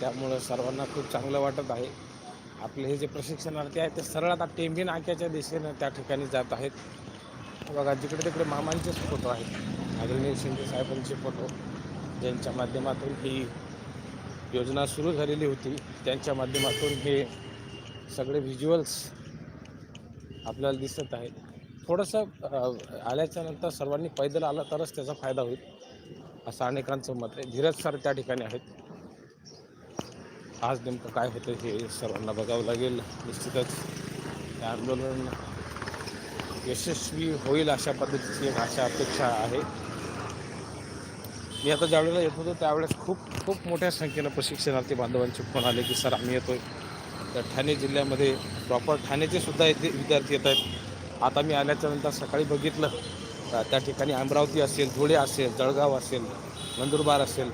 त्यामुळं सर्वांना खूप चांगलं वाटत आहे. आपले हे जे प्रशिक्षणार्थी आहेत ते सरळ आता टेंबी नाक्याच्या दिशेनं त्या ठिकाणी जात आहेत. बघा जिकडे तिकडे मामांचेच फोटो आहेत. आदरणीय शिंदे साहेबांचे फोटो. ज्यांच्या माध्यमातून ही योजना सुरू झालेली होती त्यांच्या माध्यमातून हे सगळे व्हिज्युअल्स आपल्याला दिसत आहेत. थोडंसं आल्याच्यानंतर आल्याच्यानंतर सर्वांनी पैदल आलं तरच त्याचा फायदा होईल असं अनेकांचं मत आहे. धीरज सर त्या ठिकाणी आहेत. आज नेमकं काय होतं हे सर्वांना बघावं लागेल निश्चितच. हे आंदोलन यशस्वी होईल अशा पद्धतीची एक अशा अपेक्षा आहे. मी आता ज्यावेळेला येत होतो त्यावेळेस खूप खूप मोठ्या संख्येनं प्रशिक्षणार्थी बांधवांचे फोन आले की सर आम्ही येतो तर ठाणे जिल्ह्यामध्ये प्रॉपर ठाण्याचे सुद्धा येथे विद्यार्थी येत आहेत. आता मी आल्याच्यानंतर सकाळी बघितलं त्या ठिकाणी अमरावती असेल धुळे असेल जळगाव असेल नंदुरबार असेल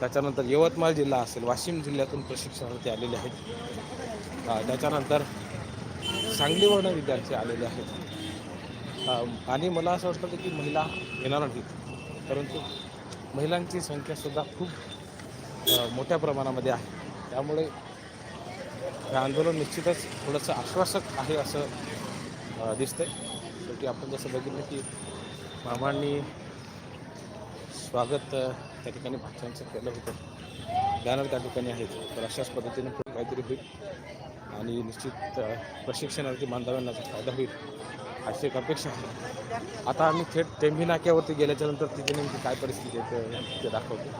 त्याच्यानंतर यवतमाळ जिल्हा असेल वाशिम जिल्ह्यातून प्रशिक्षणार्थी आलेले आहेत. त्याच्यानंतर सांगलीवरनं विद्यार्थी आलेले आहेत. आणि मला असं वाटतं की महिला येणार नाहीत परंतु महिलांची संख्यासुद्धा खूप मोठ्या प्रमाणामध्ये आहे. त्यामुळे हे आंदोलन निश्चितच थोडंसं आश्वासक आहे असं दिसतंय. शेवटी आपण जसं बघितलं की मामांनी स्वागत त्या ठिकाणी भाषांचं केलं होतं. बॅनर त्या ठिकाणी आहेत. तर अशाच पद्धतीनं पुढे काहीतरी होईल आणि निश्चित प्रशिक्षणार्थी बांधवांना फायदा होईल अशी एक अपेक्षा आहे. आता आम्ही थेट टेंभी नाक्यावरती गेल्याच्यानंतर तिथे नेमकी काय परिस्थिती आहे ते- ते दाखवतो.